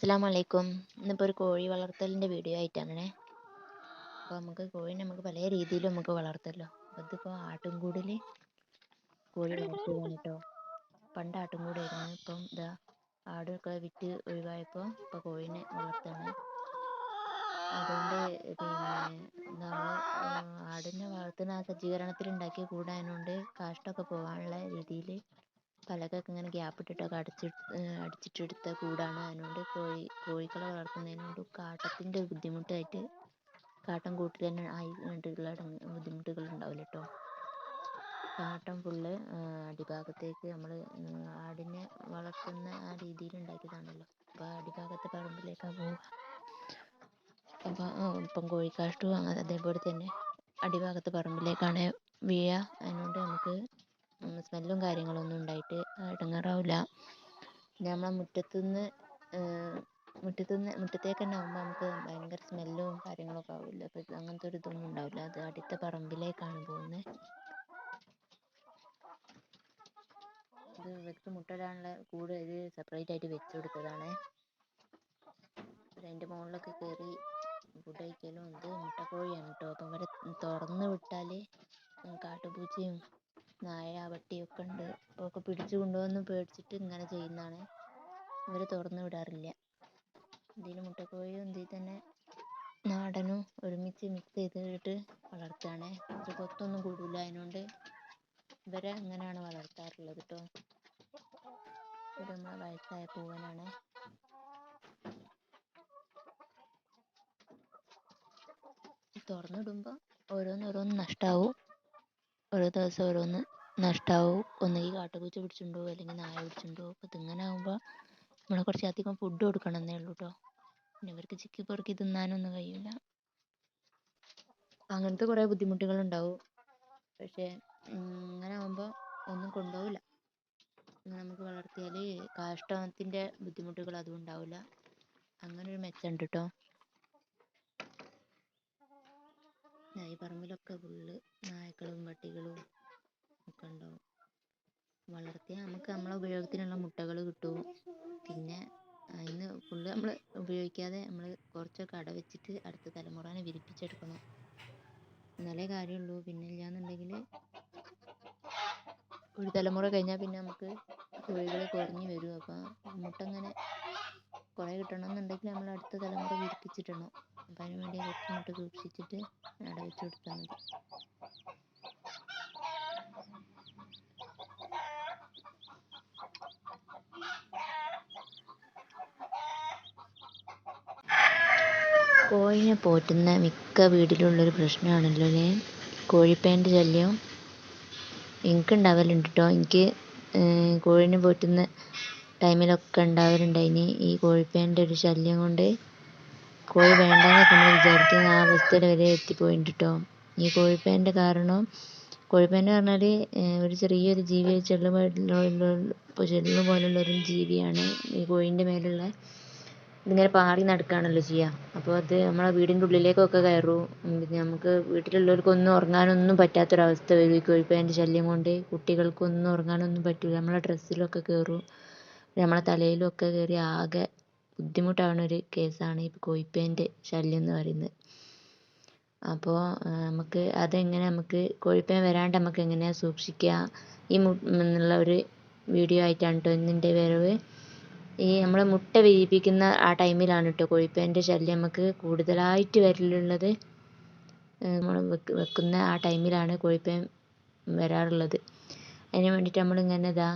അസ്സലാമു അലൈക്കും ഇന്നിപ്പോൾ ഒരു കോഴി വളർത്തലിന്റെ വീഡിയോ ആയിട്ടാണേ. അപ്പോൾ നമുക്ക് കോഴിനെ നമുക്ക് പല രീതിയിൽ നമുക്ക് വളർത്തല്ലോ. അപ്പോൾ ഇതിപ്പോൾ ആട്ടിൻകൂടിൽ കോഴി വളർത്തുകയാണ് കേട്ടോ പണ്ട് ആട്ടിൻകൂടായിരുന്നു ഇപ്പം ഇതാ ആടൊക്കെ വിറ്റ് ഒഴിവായപ്പോൾ ഇപ്പോൾ കോഴിനെ വളർത്തുകയാണ് അതുകൊണ്ട് പിന്നെ ആടിനെ വളർത്തുന്ന ആ സജ്ജീകരണത്തിൽ ഉണ്ടാക്കിയ കൂടായതുകൊണ്ട് കാഷ്ടമൊക്കെ പോകാനുള്ള രീതിയിൽ പലകൊക്കെ ഇങ്ങനെ ഗ്യാപ്പ് ഇട്ടിട്ടൊക്കെ അടച്ചി അടിച്ചിട്ടെടുത്ത കൂടാണ്. അതിനോണ്ട് കോഴി കോഴികളെ വളർത്തുന്നതിനോട് കാട്ടത്തിന്റെ ബുദ്ധിമുട്ടായിട്ട് കാട്ടം കൂട്ടിൽ തന്നെ ആയി കണ്ടിട്ടുള്ള ബുദ്ധിമുട്ടുകൾ ഉണ്ടാവില്ല കേട്ടോ കാട്ടം ഫുള്ള് അടിഭാഗത്തേക്ക് നമ്മൾ ആടിനെ വളർത്തുന്ന ആ രീതിയിൽ ഉണ്ടാക്കിയതാണല്ലോ. അപ്പോൾ അടിഭാഗത്തെ പറമ്പിലേക്കാണ് പോവുക അപ്പം ഇപ്പം കോഴിക്കാഷ്ടവും അതേപോലെ തന്നെ അടിഭാഗത്തെ പറമ്പിലേക്കാണ് വീഴുക അതിനോണ്ട് നമുക്ക് സ്മെല്ലും കാര്യങ്ങളൊന്നും ഉണ്ടായിട്ട് ഇടങ്ങേറാവില്ല. പിന്നെ നമ്മളെ മുറ്റത്തുനിന്ന് മുറ്റത്തുനിന്ന് മുറ്റത്തേക്ക് തന്നെ ആകുമ്പോൾ നമുക്ക് ഭയങ്കര സ്മെല്ലും കാര്യങ്ങളൊക്കെ ആവില്ല. അപ്പോൾ അങ്ങനത്തെ ഒരു ഇതൊന്നും ഉണ്ടാവില്ല. അത് അടുത്ത പറമ്പിലേക്കാണ് പോകുന്നത് ഇത് ഇവർക്ക് മുട്ടയിടാനുള്ള കൂട് ഇത് സെപ്പറേറ്റ് ആയിട്ട് വെച്ച് കൊടുത്തതാണ്. അതിന്റെ മുകളിലൊക്കെ കയറി ഫുഡ് കഴിക്കലും ഇത് മുട്ടക്കോഴിയാണ് കേട്ടോ അപ്പം ഇവരെ തുറന്ന് വിട്ടാൽ കാട്ടുപൂച്ചയും നായ പട്ടിയൊക്കെ ഉണ്ട്. അതൊക്കെ ഒക്കെ പിടിച്ചു കൊണ്ടുവന്ന് പേടിച്ചിട്ട് ഇങ്ങനെ ചെയ്യുന്നതാണ്. ഇവരെ തുറന്നു വിടാറില്ല. ഇതിൽ മുട്ടക്കോഴിയും ഇതിൽ തന്നെ നാടനും ഒരുമിച്ച് മിക്സ് ചെയ്തിട്ട് വളർത്തുകയാണ്. ഒരു കൊത്തൊന്നും കൂടില്ല അതിനോണ്ട് ഇവരെ അങ്ങനെയാണ് വളർത്താറുള്ളത് കേട്ടോ ഇത് നമ്മളെ വയസ്സായ പൂവനാണ്. തുറന്നിടുമ്പോൾ ഓരോന്നോരോന്ന് ഓരോ ദിവസം ഓരോന്ന് നഷ്ടാവും. ഒന്നുകിൽ കാട്ടുപൂച്ച പിടിച്ചുകൊണ്ട് അല്ലെങ്കിൽ നായ പിടിച്ചുകൊണ്ട് പോകും അപ്പോൾ ഇതിങ്ങനെ ആകുമ്പോൾ കുറച്ച് അധികം ഫുഡ് കൊടുക്കണം എന്നേ ഉള്ളൂ കേട്ടോ പിന്നെ ഇവർക്ക് ചിക്കി പെറുക്കി തിന്നാനൊന്നും കഴിയില്ല അങ്ങനത്തെ കുറേ ബുദ്ധിമുട്ടുകൾ ഉണ്ടാവും പക്ഷേ ഇങ്ങനെ ആകുമ്പോൾ ഒന്നും കൊണ്ടുപോകില്ല നമുക്ക് വളർത്തിയാൽ കാഷ്ടത്തിന്റെ ബുദ്ധിമുട്ടുകൾ അതും ഉണ്ടാവില്ല. അങ്ങനെ ഒരു മെച്ചമുണ്ട് കേട്ടോ ഈ പറമ്പിലൊക്കെ ഫുള്ള് നായ്ക്കളും പട്ടികളും ഒക്കെ ഉണ്ടാവും. വളർത്തിയാൽ നമുക്ക് നമ്മളെ ഉപയോഗത്തിനുള്ള മുട്ടകൾ കിട്ടും. പിന്നെ അതിന് ഫുള്ള് നമ്മൾ ഉപയോഗിക്കാതെ നമ്മൾ കുറച്ചൊക്കെ അട വെച്ചിട്ട് അടുത്ത തലമുറനെ വിരിപ്പിച്ചെടുക്കണം. എന്നാലേ കാര്യമുള്ളൂ. പിന്നെ ഇല്ലാന്നുണ്ടെങ്കിൽ ഒരു തലമുറ കഴിഞ്ഞാൽ പിന്നെ നമുക്ക് കോഴികൾ കുറഞ്ഞു വരും. അപ്പം മുട്ട ഇങ്ങനെ കുറേ കിട്ടണമെന്നുണ്ടെങ്കിൽ നമ്മൾ അടുത്ത തലമുറ വിരിപ്പിച്ചിടണം. അപ്പം അതിന് വേണ്ടി കുറച്ച് മുട്ട സൂക്ഷിച്ചിട്ട് അട വെച്ച് കൊടുത്താൽ മതി. കോഴിനെ പോറ്റുന്ന മിക്ക വീട്ടിലുള്ളൊരു പ്രശ്നമാണല്ലോ അല്ലേ? കോഴിപ്പേന്റെ ശല്യം? എനിക്കുണ്ടാവലുണ്ട് കേട്ടോ എനിക്ക് കോഴിനെ പോറ്റുന്ന ടൈമിലൊക്കെ ഉണ്ടാവലുണ്ടായിനി ഈ കോഴിപ്പേന്റെ ഒരു ശല്യം കൊണ്ട്. കോഴി വേണ്ടെന്നൊക്കെ നമ്മൾ വിചാരിക്കുന്ന ആ അവസ്ഥയിൽ വരെ എത്തിപ്പോയിട്ടുണ്ട് കേട്ടോ ഈ കോഴിപ്പേന്റെ കാരണം കോഴിപ്പേന്റെ പറഞ്ഞാൽ ഒരു ചെറിയൊരു ജീവി ചെള്ളുമായിട്ടുള്ള ചെള്ളു പോലുള്ള ഒരു ജീവിയാണ് ഈ കോഴീന്റെ മേലുള്ള. ഇതിങ്ങനെ പാറി നടക്കുകയാണല്ലോ ചെയ്യുക അപ്പോൾ അത് നമ്മളെ വീടിന്റെ ഉള്ളിലേക്കൊക്കെ കയറും. പിന്നെ നമുക്ക് വീട്ടിലുള്ളവർക്കൊന്നും ഉറങ്ങാനൊന്നും പറ്റാത്തൊരവസ്ഥ വരും. ഈ കോഴിപ്പേന്റെ ശല്യം കൊണ്ട് കുട്ടികൾക്കൊന്നും ഉറങ്ങാനൊന്നും പറ്റില്ല നമ്മളെ ഡ്രസ്സിലൊക്കെ കയറും. നമ്മളെ തലയിലൊക്കെ കയറി ആകെ ബുദ്ധിമുട്ടാവുന്ന ഒരു കേസാണ് ഈ കോഴിപ്പേന്റെ ശല്യം എന്ന് പറയുന്നത് അപ്പോൾ നമുക്ക് അതെങ്ങനെ നമുക്ക് കോഴിപ്പേൻ വരാണ്ട് നമുക്ക് എങ്ങനെയാണ് സൂക്ഷിക്കുക ഈ എന്നുള്ള ഒരു വീഡിയോ ആയിട്ടാണ് കേട്ടോ ഇന്നിന്റെ വരവ്. ഈ നമ്മൾ മുട്ട വിരിയിപ്പിക്കുന്ന ആ ടൈമിലാണ് കേട്ടോ കോഴിപ്പേന്റെ ശല്യം നമുക്ക് കൂടുതലായിട്ട് വരലുള്ളത്. നമ്മൾ വെക്കുന്ന ആ ടൈമിലാണ് കോഴിപ്പേൻ വരാറുള്ളത്. അതിന് വേണ്ടിയിട്ട് നമ്മളിങ്ങനെ ഇതാ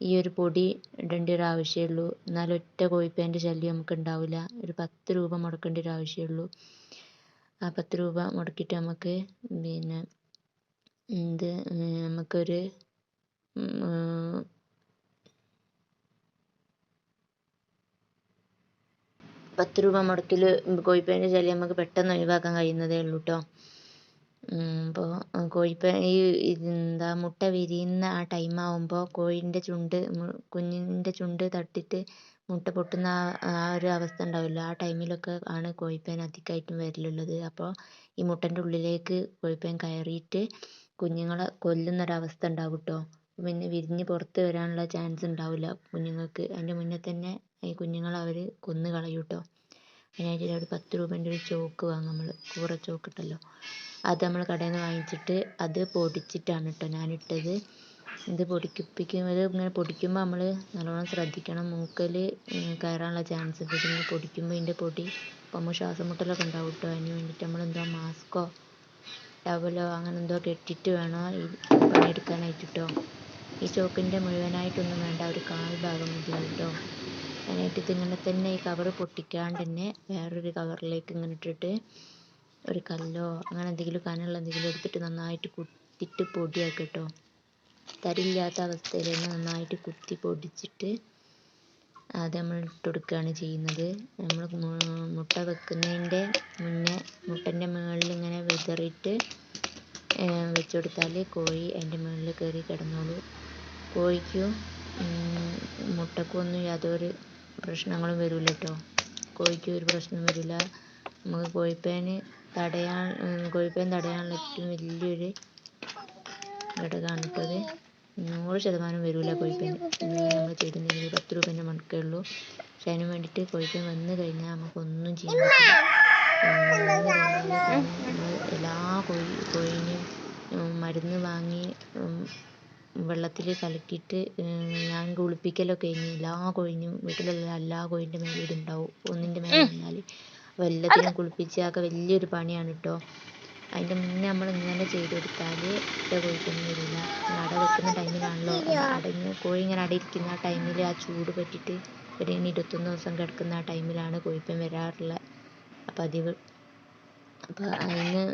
ഈ ഒരു പൊടി ഇടേണ്ട ഒരു ആവശ്യമേ എന്നാൽ ഒറ്റ കോഴിപ്പേന്റെ ശല്യം നമുക്ക് ഉണ്ടാവില്ല. ഒരു പത്ത് രൂപ മുടക്കേണ്ട ഒരു ആവശ്യമേ ഉള്ളൂ ആ പത്ത് രൂപ മുടക്കിയിട്ട് നമുക്ക് പിന്നെ ഇത് നമുക്കൊരു പത്ത് രൂപ മുടക്കിൽ കോഴിപ്പേന്റെ ശല്യം നമുക്ക് പെട്ടെന്ന് ഒഴിവാക്കാൻ കഴിയുന്നതേ ഉള്ളൂ കേട്ടോ അപ്പോൾ കോഴിപ്പേ ഈ എന്താ മുട്ട വിരിയുന്ന ആ ടൈമാകുമ്പോൾ കോഴീന്റെ ചുണ്ട് കുഞ്ഞിന്റെ ചുണ്ട് തട്ടിട്ട് മുട്ട പൊട്ടുന്ന ആ ഒരു അവസ്ഥ ഉണ്ടാവില്ല ആ ടൈമിലൊക്കെ ആണ് കോഴിപ്പേൻ അധികമായിട്ടും വരലുള്ളത്. അപ്പോൾ ഈ മുട്ടന്റെ ഉള്ളിലേക്ക് കോഴിപ്പേൻ കയറിയിട്ട് കുഞ്ഞുങ്ങളെ കൊല്ലുന്ന കൊല്ലുന്നൊരവസ്ഥ ഉണ്ടാവും കേട്ടോ പിന്നെ വിരിഞ്ഞ് പുറത്ത് വരാനുള്ള ചാൻസ് ഉണ്ടാവില്ല കുഞ്ഞുങ്ങൾക്ക്. അതിന്റെ മുന്നേ തന്നെ ഈ കുഞ്ഞുങ്ങളെ അവർ കൊന്നു കളയും കേട്ടോ അതിനായിട്ട് ഒരു പത്ത് രൂപേന്റെ ഒരു ചോക്ക് വാങ്ങും നമ്മൾ കൂറ ചോക്ക് ഉണ്ടല്ലോ അത് നമ്മൾ കടയിൽ നിന്ന് വാങ്ങിച്ചിട്ട് അത് പൊടിച്ചിട്ടാണ് കേട്ടോ ഇട്ടത് ഇത് പൊടിപ്പിക്കുന്നത് ഇങ്ങനെ പൊടിക്കുമ്പോൾ നമ്മൾ നല്ലോണം ശ്രദ്ധിക്കണം. മൂക്കിൽ കയറാനുള്ള ചാൻസ് ഉണ്ട്. ഇതിങ്ങനെ പൊടിക്കുമ്പോൾ ഇതിന്റെ പൊടി ഇപ്പോൾ നമ്മൾ ശ്വാസം മുട്ടലൊക്കെ ഉണ്ടാവും കേട്ടോ അതിന് വേണ്ടിയിട്ട് നമ്മൾ എന്തോ മാസ്കോ ടവലോ അങ്ങനെ എന്തോ കെട്ടിയിട്ട് വേണം ഈ പണിയെടുക്കാനായിട്ട് കേട്ടോ ഈ ചോക്കിന്റെ മുഴുവനായിട്ടൊന്നും വേണ്ട. ഒരു കാൽ ഭാഗം മതി കേട്ടോ അതിനായിട്ട് ഇതിങ്ങനെ തന്നെ ഈ കവർ പൊട്ടിക്കാണ്ട് തന്നെ വേറൊരു കവറിലേക്ക് ഇങ്ങനെ ഇട്ടിട്ട് ഒരു കല്ലോ അങ്ങനെ എന്തെങ്കിലും കനമുള്ള എന്തെങ്കിലും എടുത്തിട്ട് നന്നായിട്ട് കുത്തിയിട്ട് പൊടിയാക്കുക കേട്ടോ തരില്ലാത്ത അവസ്ഥയിൽ തന്നെ നന്നായിട്ട് കുത്തി പൊടിച്ചിട്ട് അത് നമ്മൾ ഇട്ട് കൊടുക്കുകയാണ് ചെയ്യുന്നത്. നമ്മൾ മുട്ട വെക്കുന്നതിന്റെ മുന്നേ മുട്ടന്റെ മുകളിൽ ഇങ്ങനെ വിതറിയിട്ട് വെച്ച് കൊടുത്താൽ കോഴി അതിന്റെ മുകളിൽ കയറി കിടന്നോളൂ. കോഴിക്കും മുട്ടക്കും ഒന്നും യാതൊരു പ്രശ്നങ്ങളും വരില്ല കേട്ടോ. കോഴിക്ക് ഒരു പ്രശ്നവും വരില്ല. നമുക്ക് കോഴിപ്പേന് തടയാൻ കോഴിപ്പേൻ തടയാനുള്ള ഏറ്റവും വലിയൊരു ഘടകമാണ് കേട്ടോ അത് നൂറ് ശതമാനം വരില്ല കോഴിപ്പേൻ നമ്മൾ ചെയ്തിട്ടുണ്ടെങ്കിൽ പത്ത് രൂപേന്റെ മണക്കേ ഉള്ളൂ. പക്ഷെ അതിന് വേണ്ടിയിട്ട് കോഴിപ്പേൻ വന്നു കഴിഞ്ഞാൽ നമുക്കൊന്നും ചെയ്യാൻ പറ്റില്ല. എല്ലാ കോഴി കോഴിനെയും മരുന്ന് വാങ്ങി വെള്ളത്തിൽ കലക്കിയിട്ട് ഞാൻ കുളിപ്പിക്കലൊക്കെ കഴിഞ്ഞ് എല്ലാ കോഴിനും വീട്ടിലുള്ള എല്ലാ കോഴിന്റെ മേലും ഇതുണ്ടാവും ഒന്നിന്റെ മേലെ നിന്നാൽ. അപ്പോൾ എല്ലാത്തിനെയും കുളിപ്പിച്ച് അതൊക്കെ വലിയൊരു പണിയാണ് കേട്ടോ അതിന്റെ മുന്നേ നമ്മൾ ഇങ്ങനെ ചെയ്ത് കൊടുത്താൽ ഇട്ട കോഴിക്കൊന്നും വരില്ല. അട വെക്കുന്ന ടൈമിലാണല്ലോ. അടങ്ങ് കോഴി ഇങ്ങനെ അടയിരിക്കുന്ന ആ ടൈമിൽ ആ ചൂട് പറ്റിയിട്ട് ഒരു ഇരുപത്തൊന്ന് ദിവസം കിടക്കുന്ന ആ ടൈമിലാണ് കോഴിപ്പൻ വരാറുള്ള പതിവ്. അപ്പോൾ അതിന്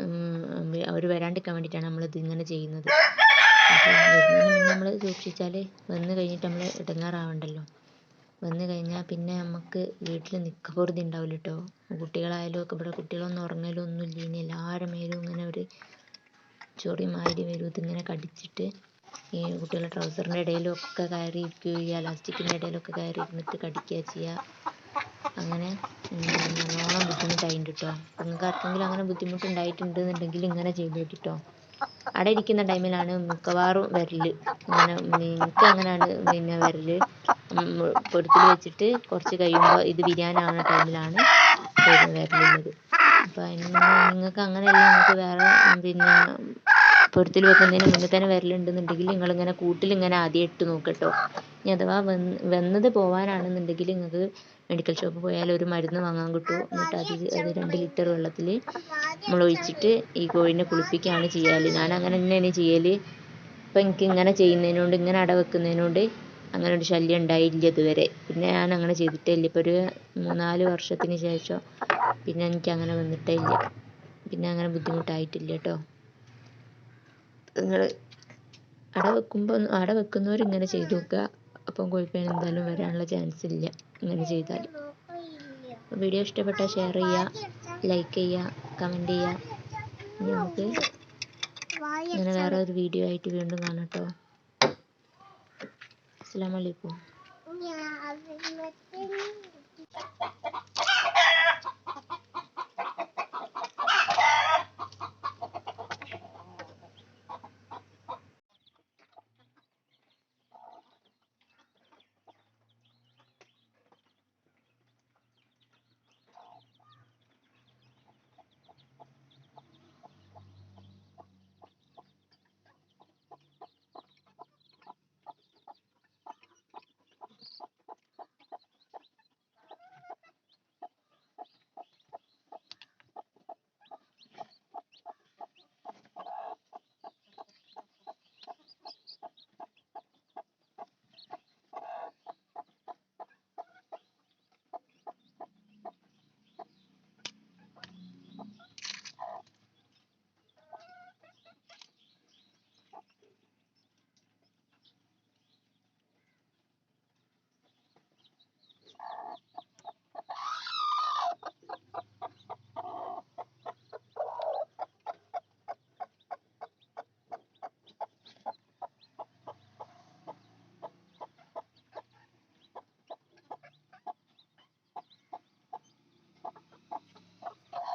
അവർ വരാണ്ടിരിക്കാൻ വേണ്ടിയിട്ടാണ് നമ്മൾ ഇതിങ്ങനെ ചെയ്യുന്നത്. വരുന്നതിന് നമ്മൾ സൂക്ഷിച്ചാൽ വന്ന് കഴിഞ്ഞിട്ട് നമ്മൾ ഇടങ്ങാറാവണ്ടല്ലോ. വന്ന് കഴിഞ്ഞാൽ പിന്നെ നമുക്ക് വീട്ടിൽ നിൽക്കപ്പൊറുതി ഉണ്ടാവില്ല കേട്ടോ കുട്ടികളായാലും ഒക്കെ ഇവിടെ കുട്ടികളൊന്നും ഉറങ്ങലും ഒന്നും ഇനി എല്ലാവരുടെ മേലും ഇങ്ങനെ ഒരു ചൊറി മാതിരി വരും. ഇതിങ്ങനെ കടിച്ചിട്ട് ഈ കുട്ടികളുടെ ട്രൗസറിന്റെ ഇടയിലും ഒക്കെ കയറി ഇരിക്കുകയും ഈ എലാസ്റ്റിക്കിന്റെ ഇടയിലൊക്കെ കയറി ഇരുന്നിട്ട് കടിക്കുക ചെയ്യുക. അങ്ങനെ നല്ലോണം ബുദ്ധിമുട്ടായിട്ടുണ്ട് കേട്ടോ നിങ്ങൾക്ക് ആർക്കെങ്കിലും അങ്ങനെ ബുദ്ധിമുട്ടുണ്ടായിട്ടുണ്ട് എന്നുണ്ടെങ്കിൽ ഇങ്ങനെ ചെയ്ത് നോക്കിട്ടോ അവിടെ ഇരിക്കുന്ന ടൈമിലാണ് മിക്കവാറും വരൽ. ഇങ്ങനെ എനിക്ക് അങ്ങനെയാണ് പിന്നെ വരൽ. പൊരുത്തിൽ വെച്ചിട്ട് കുറച്ച് കഴിയുമ്പോൾ ഇത് വിരിയാനാവുന്ന ടൈമിലാണ്. വരലുള്ളത് അപ്പോൾ നിങ്ങൾക്ക് അങ്ങനെയല്ല നിങ്ങൾക്ക് വേറെ പിന്നെ പൊരുത്തിൽ വെക്കുന്നതിന് മുന്നേ തന്നെ വരലുണ്ടെന്നുണ്ടെങ്കിൽ നിങ്ങളിങ്ങനെ കൂട്ടിലിങ്ങനെ ആദ്യം ഇട്ട് നോക്കട്ടോ. ഇനി അഥവാ വെന്നത് പോവാനാണെന്നുണ്ടെങ്കിൽ നിങ്ങൾക്ക് മെഡിക്കൽ ഷോപ്പിൽ പോയാൽ ഒരു മരുന്ന് വാങ്ങാൻ കിട്ടും. എന്നിട്ട് അത് അത് രണ്ട് ലിറ്റർ വെള്ളത്തിൽ നമ്മൾ ഒഴിച്ചിട്ട് ഈ കോഴിനെ കുളിപ്പിക്കുകയാണ് ചെയ്യാറ് ഞാൻ അങ്ങനെ തന്നെയാണ് ചെയ്യൽ ഇപ്പം എനിക്ക് ഇങ്ങനെ ചെയ്യുന്നതിനോണ്ട് ഇങ്ങനെ അട വെക്കുന്നതിനോണ്ട് അങ്ങനെ ഒരു ശല്യം ഉണ്ടായില്ല ഇതുവരെ. പിന്നെ ഞാൻ അങ്ങനെ ചെയ്തിട്ടേ ഇല്ല ഇപ്പോൾ ഒരു മൂന്നാൽ വർഷത്തിന് ശേഷം പിന്നെ എനിക്ക് അങ്ങനെ വന്നിട്ടേ ഇല്ല പിന്നെ അങ്ങനെ ബുദ്ധിമുട്ടായിട്ടില്ല കേട്ടോ. നിങ്ങൾ അട വെക്കുമ്പോൾ അട വെക്കുന്നവർ ഇങ്ങനെ ചെയ്ത് നോക്കുക. അപ്പം കോഴിപ്പേൻ എന്തായാലും വരാനുള്ള ചാൻസ് ഇല്ല ഇങ്ങനെ ചെയ്താൽ വീഡിയോ ഇഷ്ടപ്പെട്ടാൽ ഷെയർ ചെയ്യുക ലൈക്ക് ചെയ്യുക കമന്റ് ചെയ്യുക. നമുക്ക് ഇങ്ങനെ വേറെ ഒരു വീഡിയോ ആയിട്ട് വീണ്ടും കാണാം കേട്ടോ. അസ്സാം വലൈക്കും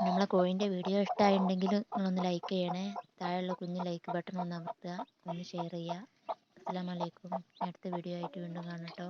നമ്മളെ കോഴിന്റെ വീഡിയോ ഇഷ്ടമായിട്ടുണ്ടെങ്കിൽ നിങ്ങളൊന്ന് ലൈക്ക് ചെയ്യണേ. താഴെയുള്ള കുഞ്ഞ് ലൈക്ക് ബട്ടൺ ഒന്ന് അമർത്തുക. ഒന്ന് ഷെയർ ചെയ്യുക. അസ്സലാമലൈക്കും അടുത്ത വീഡിയോ ആയിട്ട് വീണ്ടും കാണാം കേട്ടോ